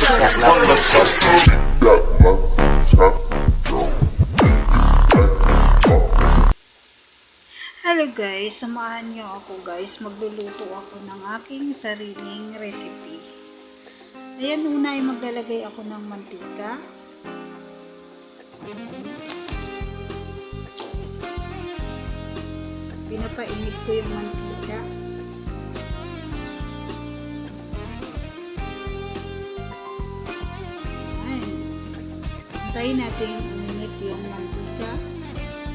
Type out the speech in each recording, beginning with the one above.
Hello guys, samahan niyo ako guys. Magluluto ako ng aking sariling recipe. Ayan, una ay maglalagay ako ng mantika. Pinapainit ko yung mantika. Antayin natin uminit yung mantika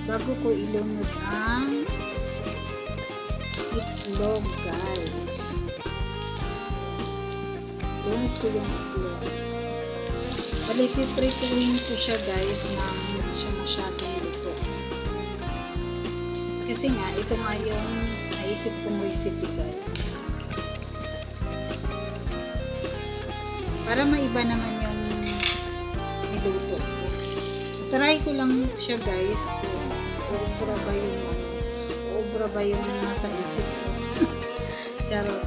bago ko ilunod ang itlog guys. Ilunod ko yung itlog. Bali piprituhin ko siya guys na hindi siya masyadong luto. Kasi nga ito nga yung naisip kong recipe guys. Para maiba naman niluto try ko lang siya guys. Kung obra ba yung obra ba yung nasa isip ko? Charot.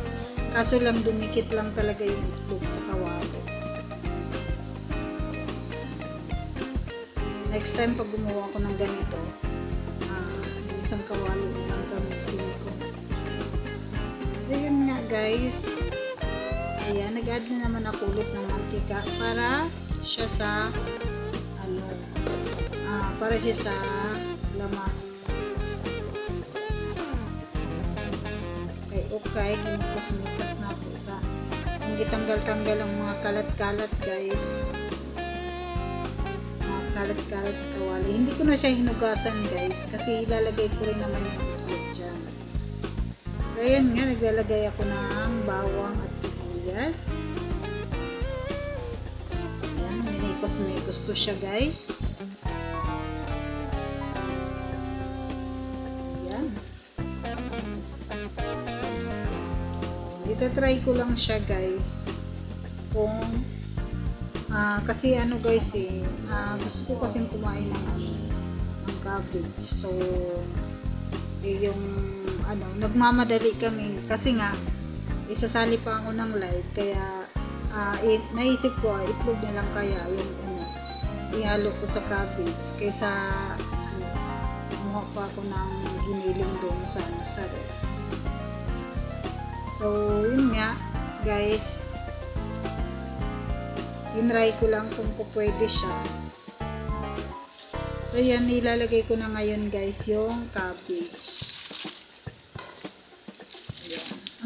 Kaso lang dumikit lang talaga yung itlog sa kawali. Next time pag gumawa ko ng ganito yung isang kawali na lang gamitin ko. So yun nga guys ayan nag-add na naman ako ulit ng mantika para siya sa ano ah, para siya sa lamas. Okay okay gumukas-mukas na ako sa hindi tanggal-tanggal ang mga kalat-kalat guys. Mga kalat-kalat sa kawali. Hindi ko na siya hinugasan guys kasi ilalagay ko rin naman yung itlog dyan. So ayan nga naglalagay ako ng bawang at sibuyas ayan minikos-mikos ko siya guys Ayan. Ito-try ko lang siya guys. Kung ah, kasi ano guys eh, ah, gusto ko kasing kumain ng ano, ng cabbage. So eh, yung ano, nagmamadali kami kasi nga isasali pa ako ng live kaya ah, it, naisip ko ah, itlog na lang kaya yung ano, ihalo ko sa cabbage kaysa ano, kumuha pa ako ng giniling doon sa ano, sa ref. So, yun nga, guys. Yunray ko lang kung pwede siya. So, yan, ilalagay ko na ngayon, guys, yung cabbage.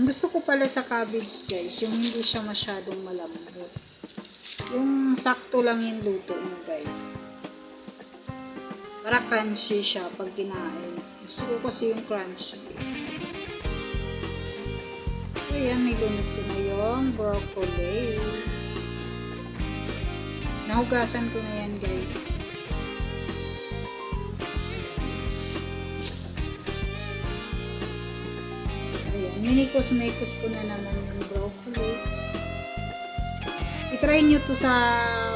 Gusto ko pala sa cabbage, guys, yung hindi siya masyadong malambot. Yung sakto lang yung luto mo, guys. Para crunchy siya pag kinain. Gusto ko kasi yung crunchy. So, yan, nilunod ko na yung broccoli. Nahugasan ko na yan, guys. Minikos-mikos ko na naman yung broccoli. I-try nyo to sa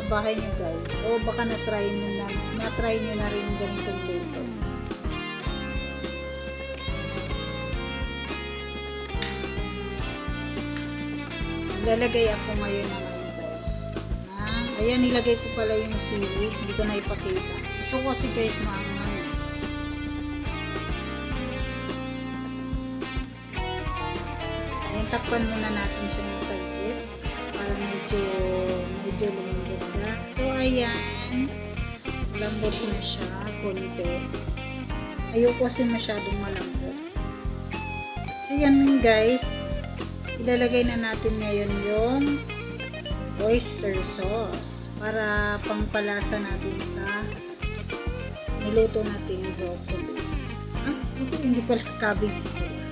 bahay nyo, guys. O baka na-try nyo na, na-try nyo na rin ganitong luto. Lalagay ako ngayon ng ano guys. Ah, ayan, nilagay ko pala yung seaweed. Hindi ko na ipakita. Gusto ko kasi guys maangan. Takpan muna natin siya ng saglit. Para medyo, medyo lumambot siya. So, ayan. Lambot na siya. Konti. Ayoko kasi masyadong malambot. So, yan guys ilalagay na natin ngayon yung oyster sauce para pangpalasa natin sa niluto natin yung broccoli. Ah, ito hindi pala cabbage pala.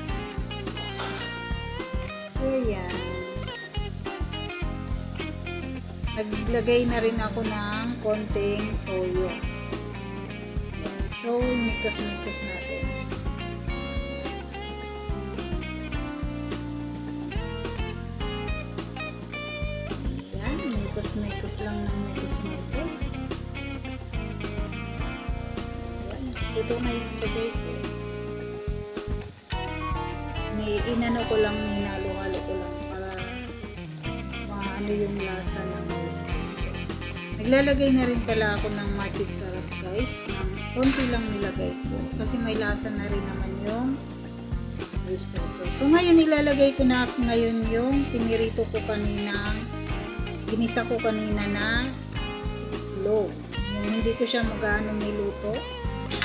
Yan. Naglagay na rin ako ng konting toyo. So, mikos-mikos natin. Yan, mikos-mikos lang ng mikos-mikos. Luto na yun siya eh. Ni, inano ko lang, ninalo-halo ano yung lasa ng oyster sauce. Naglalagay na rin pala ako ng magic sarap guys. Ng konti lang nilagay ko. Kasi may lasa na rin naman yung oyster sauce. So ngayon ilalagay ko na ngayon yung pinirito ko kanina, ginisa ko kanina na itlog. Yung hindi ko siya magano niluto.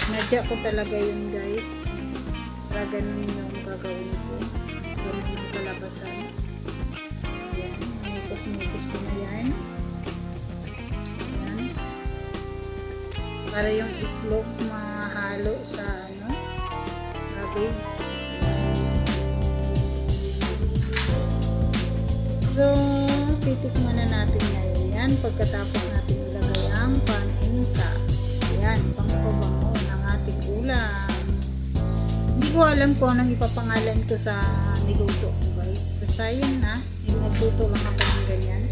Nadya ko talaga yun guys. Para ganun yung gagawin ko. Ganun yung kalabasan. Ayan. Mikos-mikos ko na yan. Ayan. Para yung itlog mahalo sa ano, cabbage. So, titikman na natin ngayon yan pagkatapos natin ilagay ang paninta. Ayan, pangpabango ng ating ulam. Hindi ko alam kung anong ipapangalan ko sa niluto ko guys. Basta yun na, nagluto lang ako ng ganyan.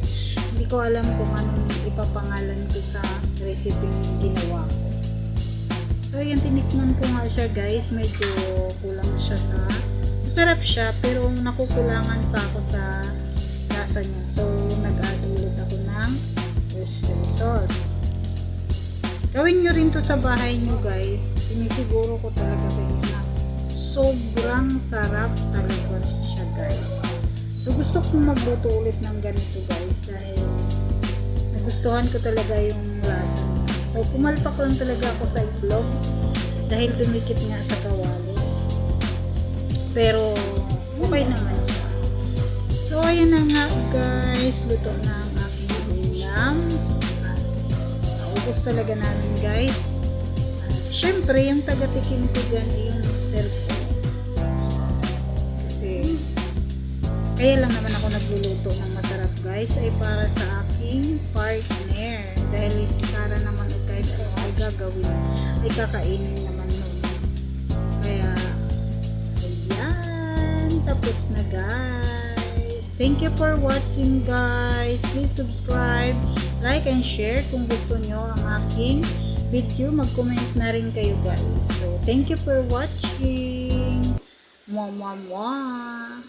Hindi ko alam kung anong ipapangalan ko sa recipe ginawa ko. So, yan, tinikman ko nga siya guys. Medyo kulang siya sa... Masarap siya, pero nakukulangan pa ako sa lasa niya. So, nag-add ulit ako ng oyster sauce. Gawin nyo rin to sa bahay nyo guys. Sinisiguro ko talaga sa inyo na sobrang sarap talaga siya guys. So, gusto kong magluto ulit ng ganito guys dahil nagustuhan ko talaga yung lasa. So, pumalpak lang talaga ako sa itlog dahil tumikit nga sa kawali. Pero, okay naman siya. So, ayan na nga guys. Luto na ang aking ulam. Naubos talaga namin guys. At syempre, yung taga-tikim ko dyan, yung mister ko. Kasi, kaya lang naman ako nagluluto ng masarap guys ay para sa aking partner. Dahil si Sarah naman ay kahit ano ay gagawin, ay kakainin naman nun. Kaya, ayan, tapos na guys. Thank you for watching guys. Please subscribe, like, and share kung gusto nyo ang aking video. Mag-comment na rin kayo guys. So, thank you for watching. Mwah, mwah, mwah.